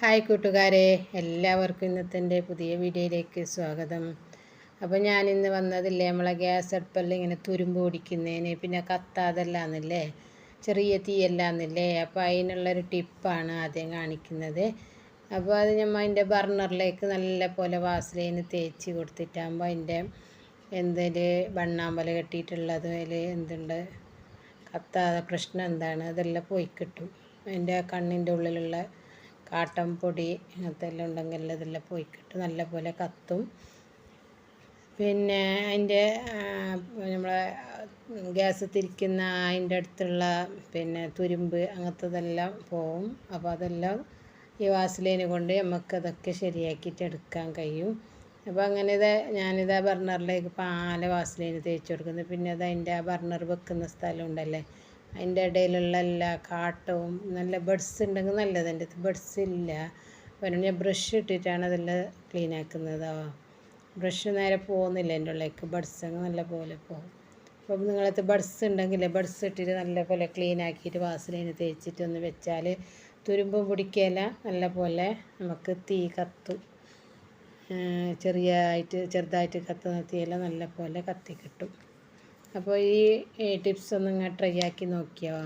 Hi കൂട്ടുകാരെ എല്ലാവർക്കും ഇന്നത്തെ എന്റെ പുതിയ വീഡിയോയിലേക്ക് സ്വാഗതം. അപ്പോൾ ഞാൻ ഇന്ന് വന്നതില്ലേ നമ്മളെ ഗ്യാസ് അടുപ്പെല്ലാം ഇങ്ങനെ തുരുമ്പ് പിടിക്കുന്നതിന് പിന്നെ കത്താതെല്ലാന്നില്ലേ ചെറിയ തീയല്ലാന്നില്ലേ അപ്പോൾ അതിനുള്ളൊരു ടിപ്പാണ് ആദ്യം കാണിക്കുന്നത്. അപ്പോൾ അത് നമ്മൾ അതിന്റെ ബർണറിലേക്ക് നല്ല പോലെ വാസലൈന് തേച്ച് കൊടുത്തിട്ടാകുമ്പോൾ അതിന്റെ എന്തേലും വണ്ണാമ്പല കെട്ടിയിട്ടുള്ളത് അതിൽ എന്തുണ്ട് കത്താതെ പ്രശ്നം എന്താണ് അതെല്ലാം പോയി കിട്ടും. അതിന്റെ കണ്ണിന്റെ ഉള്ളിലുള്ള കാട്ടം പൊടി അങ്ങനത്തെ എല്ലാം ഉണ്ടെങ്കിൽ അതെല്ലാം പോയിക്കിട്ട് നല്ലപോലെ നല്ല പോലെ കത്തും. പിന്നെ അതിന്റെ നമ്മളെ ഗ്യാസ് തിരിക്കുന്ന അതിന്റെ അടുത്തുള്ള പിന്നെ തുരുമ്പ് അങ്ങനത്തതെല്ലാം പോവും. അപ്പോൾ അതെല്ലാം ഈ വാസലിനെ കൊണ്ട് നമുക്കതൊക്കെ ശരിയാക്കിയിട്ട് എടുക്കാൻ കഴിയും. അപ്പോൾ അങ്ങനെ ഇത് ഞാനിത് ആ ബർണറിലേക്ക് പാല വാസലിന് തേച്ച് കൊടുക്കുന്നു പിന്നെ അത് അതിന്റെ ആ ബർണർ വെക്കുന്ന സ്ഥലം ഉണ്ടല്ലേ അതിന്റെ ഇടയിലുള്ള എല്ലാ കാട്ടവും നല്ല ബഡ്സ് ഉണ്ടെങ്കിൽ നല്ലത്. എന്റെ അടുത്ത് ബഡ്സ് ഇല്ല. വരണം ഞാൻ ബ്രഷ് ഇട്ടിട്ടാണ് അതെല്ലാം ക്ലീൻ ആക്കുന്നത്. ബ്രഷ് നേരെ പോകുന്നില്ല എന്റെ ഉള്ളിലേക്ക്. ബഡ്സ് അങ്ങ് നല്ല പോലെ പോകും. അപ്പം നിങ്ങളടുത്ത് ബഡ്സ് ഉണ്ടെങ്കിൽ ബഡ്സ് ഇട്ടിട്ട് നല്ല പോലെ ക്ലീൻ ആക്കിയിട്ട് വാസലിന് തേച്ചിട്ട് ഒന്ന് വെച്ചാൽ തുരുമ്പും പിടിക്കുകയില്ല നല്ല പോലെ നമുക്ക് തീ കത്തും. ചെറിയായിട്ട് ചെറുതായിട്ട് കത്തുന്ന തീയെല്ലാം നല്ല പോലെ കത്തി കിട്ടും. അപ്പോൾ ഈ ടിപ്സ് ഒന്ന് നിങ്ങൾ ട്രൈ ആക്കി നോക്കിയോ?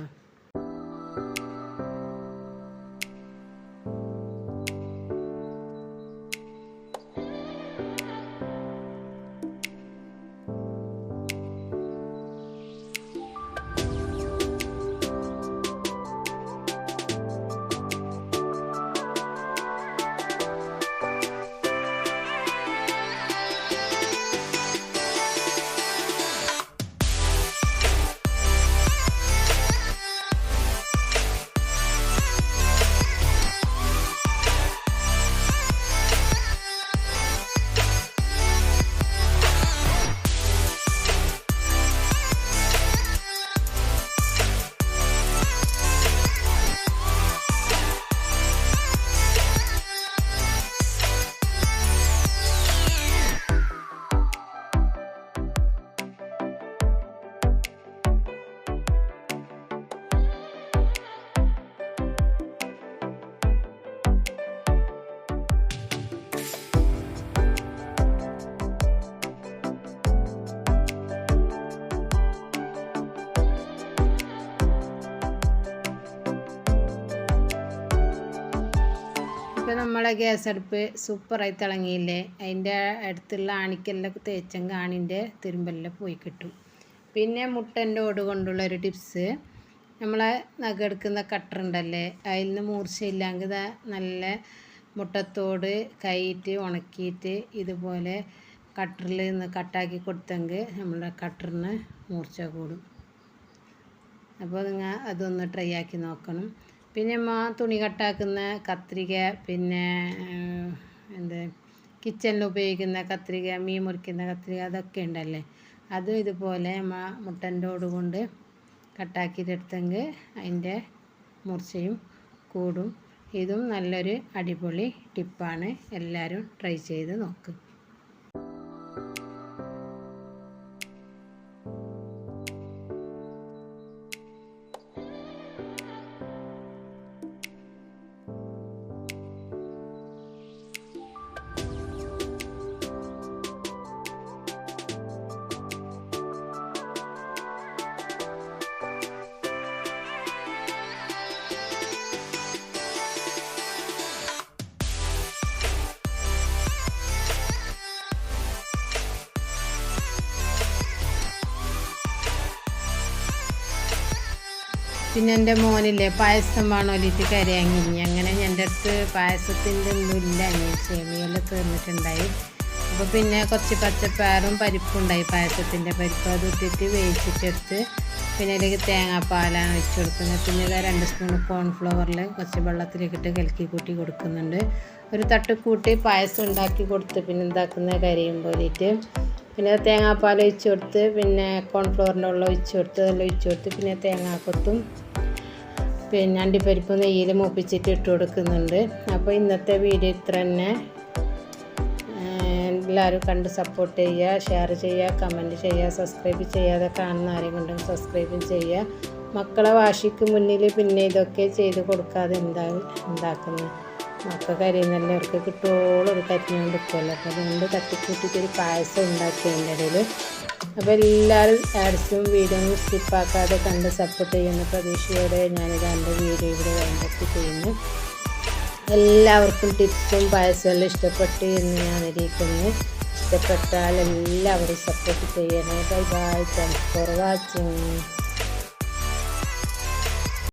ഇപ്പോൾ നമ്മളെ ഗ്യാസ് അടുപ്പ് സൂപ്പറായി തിളങ്ങിയില്ലേ? അതിന്റെ അടുത്തുള്ള ആണിക്കെല്ലാം തേച്ചെങ്കിൽ ആണിന്റെ തിരുമ്പെല്ലാം പോയി കിട്ടും. പിന്നെ മുട്ടന്റെ ഓട് കൊണ്ടുള്ള ഒരു ടിപ്സ്. നമ്മളെ നഖെടുക്കുന്ന കട്ടറുണ്ടല്ലേ അതിൽ നിന്ന് മൂർച്ചയില്ലെങ്കിൽ നല്ല മുട്ടത്തോട് കൈയിട്ട് ഉണക്കിയിട്ട് ഇതുപോലെ കട്ടറിൽ നിന്ന് കട്ടാക്കി കൊടുത്തെങ്കിൽ നമ്മളെ കട്ടറിന് മൂർച്ച കൂടും. അപ്പോൾ നിങ്ങൾ അതൊന്ന് ട്രൈ ആക്കി നോക്കണം. പിന്നെ അമ്മ തുണി കട്ടാക്കുന്ന കത്രിക പിന്നെ എന്ത് കിച്ചണിൽ ഉപയോഗിക്കുന്ന കത്രിക മീൻ മുറിക്കുന്ന കത്രിക അതൊക്കെ ഉണ്ടല്ലേ? അതും ഇതുപോലെ അമ്മ മുട്ടന്റെ ഓട് കൊണ്ട് കട്ടാക്കിയിട്ടെടുത്തെങ്കിൽ അതിന്റെ മൂർച്ചയും കൂടും. ഇതും നല്ലൊരു അടിപൊളി ടിപ്പാണ്. എല്ലാവരും ട്രൈ ചെയ്ത് നോക്ക്. പിന്നെ എന്റെ മോനില്ലേ പായസം വേണോലിട്ട് കരയാങ്ങിഞ്ഞ് അങ്ങനെ എന്റെ അടുത്ത് പായസത്തിന്റെ ഒന്നും ഇല്ല അനിയൻ സേമിയെല്ലാം തീർന്നിട്ടുണ്ടായി അപ്പോൾ പിന്നെ കുറച്ച് പച്ചപ്പയറും പരിപ്പും ഉണ്ടായി പായസത്തിന്റെ പരിപ്പ്. അത് ഇട്ടിട്ട് വേവിച്ചിട്ടെടുത്ത് പിന്നെ അതിലേക്ക് തേങ്ങാപ്പാലാണ് വെച്ച് കൊടുക്കുന്നത്. പിന്നെ രണ്ട് സ്പൂൺ കോൺഫ്ലവറിൽ കുറച്ച് വെള്ളത്തിലേക്കിട്ട് കലക്കി കൂട്ടി കൊടുക്കുന്നുണ്ട്. ഒരു തട്ട് കൂട്ടി പായസം ഉണ്ടാക്കി കൊടുത്ത് പിന്നെ എന്താക്കുന്ന കരിയും പോലിട്ട്. പിന്നെ തേങ്ങാപ്പാൽ ഒഴിച്ച് കൊടുത്ത് പിന്നെ കോൺഫ്ലോറിന്റെ വെള്ളം ഒഴിച്ച് കൊടുത്ത് അതെല്ലാം ഒഴിച്ച് കൊടുത്ത് പിന്നെ തേങ്ങാക്കൊത്തും പിന്നെ അണ്ടിപ്പരിപ്പ് നെയ്യിൽ മൂപ്പിച്ചിട്ട് ഇട്ട് കൊടുക്കുന്നുണ്ട്. അപ്പോൾ ഇന്നത്തെ വീഡിയോ ഇത്ര തന്നെ. എല്ലാവരും കണ്ട് സപ്പോർട്ട് ചെയ്യുക ഷെയർ ചെയ്യുക കമന്റ് ചെയ്യുക സബ്സ്ക്രൈബ് ചെയ്യാതെ കാണുന്ന ആരെയും കൊണ്ടും സബ്സ്ക്രൈബും ചെയ്യുക. മക്കളെ വാശിക്ക് മുന്നിൽ പിന്നെ ഇതൊക്കെ ചെയ്ത് കൊടുക്കാതെ എന്താ ഉണ്ടാക്കുന്നത് ഒക്കെ അവർക്ക് കിട്ടുവോളം ഒരു കരിഞ്ഞുകൊണ്ട് നിൽക്കുമല്ലോ അപ്പോൾ അതുകൊണ്ട് തട്ടിക്കൂട്ടിയിട്ട് ഒരു പായസം ഉണ്ടാക്കി അതിന്റെ ഇടയിൽ. അപ്പോൾ എല്ലാവരും ആഡ്സും വീഡിയോയും സ്കിപ്പാക്കാതെ കണ്ട് സപ്പോർട്ട് ചെയ്യുന്ന പ്രതീക്ഷയോടെ ഞാനിത് എന്റെ വീഡിയോ ഇവിടെ വേണ്ടി ചെയ്യുന്നു. എല്ലാവർക്കും ടിപ്സും പായസമെല്ലാം ഇഷ്ടപ്പെട്ടു എന്ന് ഞാൻ അറിയിക്കുന്നു. ഇഷ്ടപ്പെട്ടാൽ എല്ലാവരും സപ്പോർട്ട് ചെയ്യണേ. Bye bye thanks for watching